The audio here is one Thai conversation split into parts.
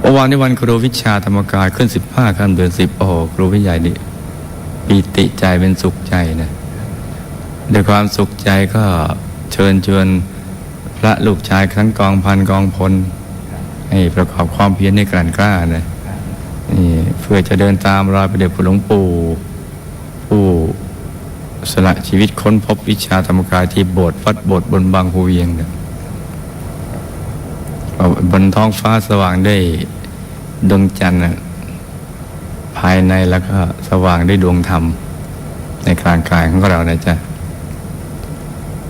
เมื่อวานในวันครูวิชาธรรมกายขึ้นสิบห้าค่ำเดือนสิบโอ้โหครูวิใหญ่นี่ปีติใจเป็นสุขใจนะด้วยความสุขใจก็เชิญชวนพระลูกชายทั้งกองพันกองพลให้ประกอบความเพียรในกลั่นกล้านะนี่เพื่อจะเดินตามรอยพระเดชพระหลวงปู่ผู้สละชีวิตค้นพบวิชาธรรมกายที่โบสถ์วัดโบสถ์บนบางภูเวียงเนี่ย บนท้องฟ้าสว่างได้วยดวงจันทร์น่ะภายในแล้วก็สว่างด้วยดวงธรรม ในกลางกายของเรานะจ๊ะ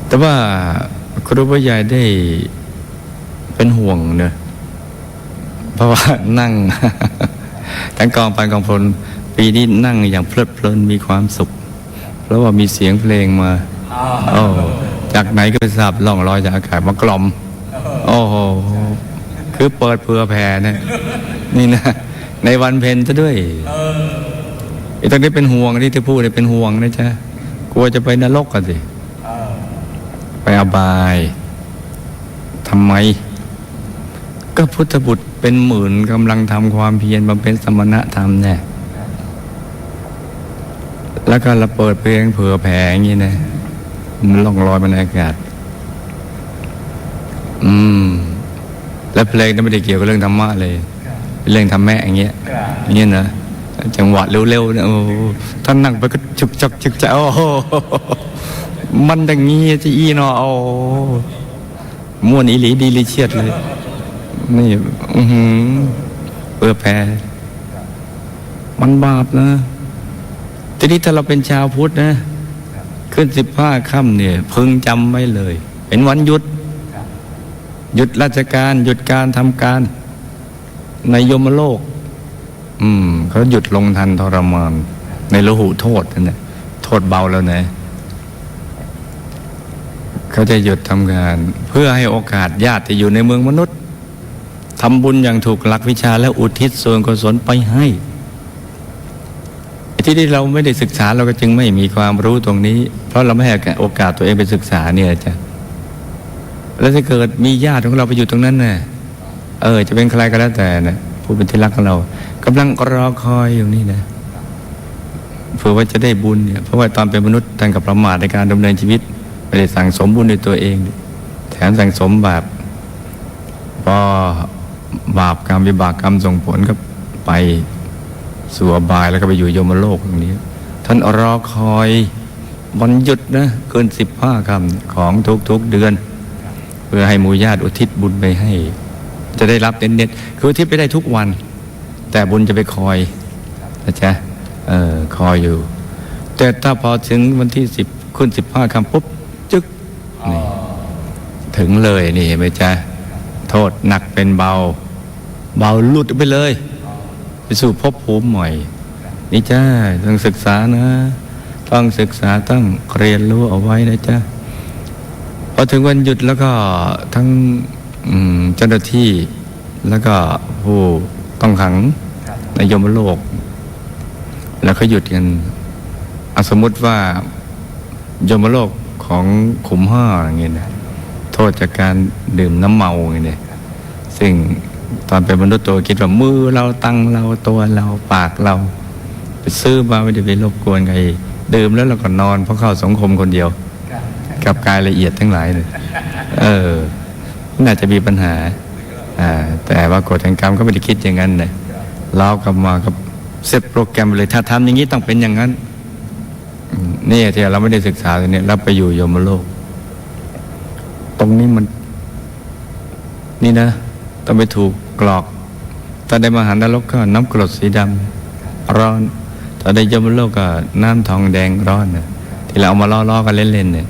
แต่ว่าครูผู้ใหญ่ได้เป็นห่วงเนอะเพราะว่านั่ง ทั้งกองพันกองพลปีนี้นั่งอย่างเพลิดเพลินมีความสุข เพราะว่ามีเสียงเพลงมาโอ้จากไหนก็ไม่ทราบล่องลอยจากอากาศมากล่อม โอ้โห คือเปิดเผื่อแผ่นะนี่นะ ในวันเพ็ญซะด้วยไอ้ตรงนี้เป็นห่วงที่ที่พูดเนี่ยเป็นห่วงนะจ๊ะกลัวจะไปนรกกันสิไปอบายทำไม ก็พุทธบุตรเป็นหมื่นกำลังทำความเพียรบำเพ็ญสมณธรรมเนี่ยแล้วก็เราเปิดเพลงเผื่อแผ่อย่างนี้นะมันล่องลอยบนอากาศ อืม และเพลงนั้นไม่ได้เกี่ยวกับเรื่องธรรมะเลยเป็นเรื่องธรรมะอย่างเงี้ยอย่างเงี้ยนะจังหวะเร็วๆเนี่ยโอ้โหท่านนั่งไปก็จุกจักจุกจักโอ้โหมันอย่างงี้จะอีเนาะโอ้โหม่วนอีหลีดีลิเชียดเลย นี่อือหือเพื่อแพ้มันบาปนะ ทีนี้ถ้าเราเป็นชาวพุทธนะ ขึ้นสิบห้าค่ำเนี่ย พึงจำไว้เลย เป็นวันหยุด หยุดราชการ หยุดการทำการ ในยมโลก อืมเขาหยุดลงทันทรมานในโลหุโทษนั่นแหละโทษเบาแล้วนะเขาจะหยุดทำงาน เพื่อให้โอกาสญาติที่อยู่ในเมืองมนุษย์ทำบุญอย่างถูกหลักวิชาและอุทิศส่วนกุศลไปให้ที่ที่เราไม่ได้ศึกษาเราก็จึงไม่มีความรู้ตรงนี้ เพราะเราไม่ให้โอกาสตัวเองไปศึกษาเนี่ยจ้ะ แล้วถ้าเกิดมีญาติของเราไปอยู่ตรงนั้นน่ะเออ จะเป็นใครก็แล้วแต่นะผู้เป็นที่รักของเรากำลังรอคอยอยู่นี่นะเผื่อว่าจะได้บุญเนี่ยเพราะว่าตอนเป็นมนุษย์ท่านกับประมาทในการดำเนินชีวิตไม่ได้สั่งสมบุญในตัวเอง แถมสั่งสมบาปพอบาปกรรมวิบากกรรมส่งผลก็ไปสู่อบายแล้วก็ไปอยู่ยมโลกตรงนี้ ท่านรอคอยวันหยุดนะเกินสิบห้าคำของทุกๆเดือน เพื่อให้มูญาติอุทิศบุญไปให้ จะได้รับเน็ตๆคืออุทิศไปได้ทุกวัน แต่บุญจะไปคอยนะจ๊ะเออคอยอยู่ แต่ถ้าพอถึงวันที่สิบขึ้นสิบห้าคำปุ๊บจึ๊กนี่ถึงเลยนี่เห็นไหมจ๊ะโทษหนักเป็นเบา เบาหลุดไปเลย ไปสู่ภพภูมิใหม่นี่จ้าต้องศึกษานะ ต้องศึกษาต้องเรียนรู้เอาไว้นะจ๊ะ อถึงวันหยุดแล้วก็ทั้งอืมเจ้าหน้าที่แล้วก็ผู้ต้องขังในยมโลก แล้วเขาหยุดกันอะสมมติว่ายมโลกของขุมห้าอย่างเงี้ยนะโทษจากการดื่มน้ำเมาอย่างเงี้ยซึ่งตอนเป็นมนุษย์ตัวคิดว่ามือเราตังเราตัวเราปากเรา ไปซื้อมาไม่ได้ไปรบกวนใครดื่มแล้วเราก็นอนเพราะเข้าสังคมคนเดียว กับกายละเอียดทั้งหลายเลยเออ น่าจะมีปัญหา อ่า แต่ว่ากฎแห่งกรรมก็ไม่ได้คิดอย่างนั้นนะเรากลับมากับเซตโปรแกรมไปเลยถ้าทำอย่างนี้ต้องเป็นอย่างนั้นนี่ที่เราไม่ได้ศึกษาตรงนี้เราไปอยู่ยมโลก ตรงนี้มัน นี่นะต้องไปถูกกรอกถ้าได้มหานรกก็น้ำกรดสีดำร้อนถ้าได้ยมโลกก็น้ำทองแดงร้อนนะที่เราเอามาล้อๆกันเล่นๆเนี่ย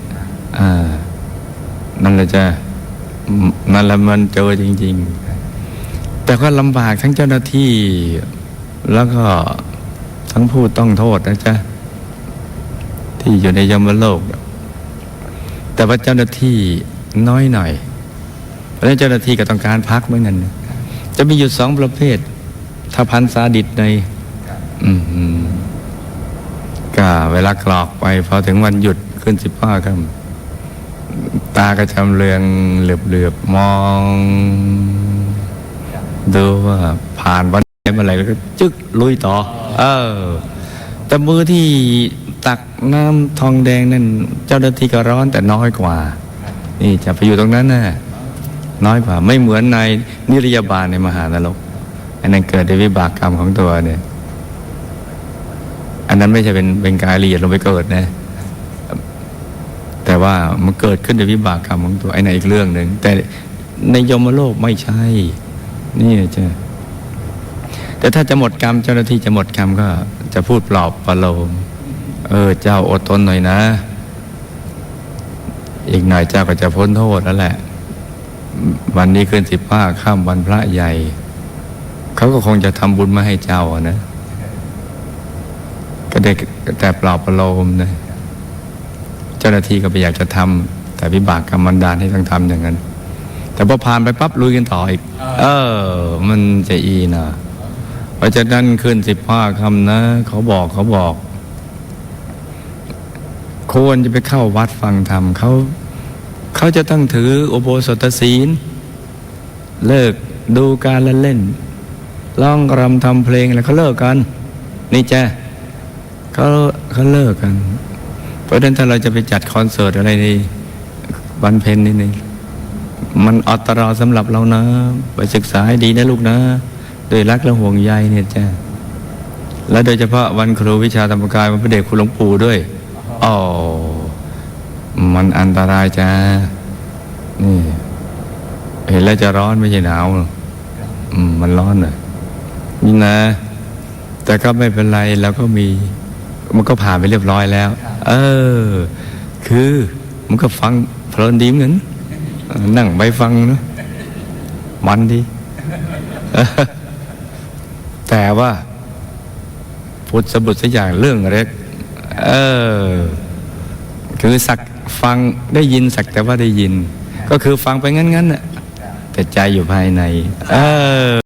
นั่นแหละจะนั่นแหละมันเจอจริง ๆ แต่ก็ลำบากทั้งเจ้าหน้าที่แล้วก็ทั้งผู้ต้องโทษนะจ๊ะ ที่อยู่ในยมโลก แต่ว่าเจ้าหน้าที่น้อยหน่อยเพราะเจ้าหน้าที่ก็ต้องการพักเหมือนกันนจะมีอยู่สองประเภท ถ้าพันซาดิสในอืมก็เวลากรอกไปพอถึงวันหยุดขึ้นสิบห้าค่ำ ตากระชำเลืองเหลือบเหลือบมอง ดูว่าผ่านวันไหนมื่อไรแล้วก็จึกลุยต่อ เออ แต่มือที่ตักน้ำทองแดงนั่น เจ้าหน้าที่ก็ร้อนแต่น้อยกว่า นี่จะไปอยู่ตรงนั้นน่ะน้อยกว่า ไม่เหมือนในนิรยาบาลในมหานรกอันนั้นเกิดด้วยวิบากกรรมของตัวเนี่ย อันนั้นไม่ใช่เป็นเป็นกายละเอียดลงไปเกิดนะแต่ ว่ามันเกิดขึ้นด้วยวิบากกรรมของตัวไอ้ในนอีกเรื่องหนึ่งแต่ในยมโลกไม่ใช่ นี่จะแต่ถ้าจะหมดกรรมเจ้าหน้าที่จะหมดกรรมก็จะพูดปลอบประโลม เออ เจ้าอดทนหน่อยนะ อีกหน่อยเจ้าก็จะพ้นโทษแล้วแหละ วันนี้ขึ้นสิบห้าข้ามวันพระใหญ่ เขาก็คงจะทำบุญมาให้เจ้านะ ก็ได้แต่ปลอบประโลมนะ เจ้าหน้าที่ก็ไปอยากจะทำแต่วิบากกรรมมันดานให้ต้องทำอย่างนั้น แต่พอผ่านไปปั๊บลุยกันต่ออีก เออ มันจะอีนะเพราะฉะนั้นขึ้นสิบห้าคำนะ เขาบอกเขาบอก ควรจะไปเข้าวัดฟังธรรมเขาเขาจะต้องถืออุโบสถศีล เลิกดูการละเล่นร้องรำทำเพลงแล้วเขาเลิกกัน นี่จ้ะเขาเขาเลิกกันเพ ราะฉะนั้นถ้าเราจะไปจัดคอนเสิร์ตอะไรในวันเพ็ญนี่นี่มันอัตรอสำหรับเรานะ ไปศึกษาให้ดีนะลูกนะ โดวยรักและห่วงใยเนี่ยจ้ะและโดยเฉพาะวันครูวิชาธรรมกายวันพระเดชคุณหลวงปู่ด้วยอ๋อมันอันตรายจ้านี่ เห็นแล้วจะร้อนไม่ใช่หนาวมมันร้อนอะนี่นะ แต่ก็ไม่เป็นไรเราก็มี มันก็ผ่านไปเรียบร้อยแล้ว เออ คือมันก็ฟังเพลินดีเหมือนกันเออนั่งไปฟังเนอะมันดี แต่ว่าพุทธบุตรสักอย่างเรื่องเล็ก เออ คือสักฟังได้ยินสักแต่ว่าได้ยิน ก็คือฟังไปงั้นๆน่ะแต่ใจอยู่ภายใน เออ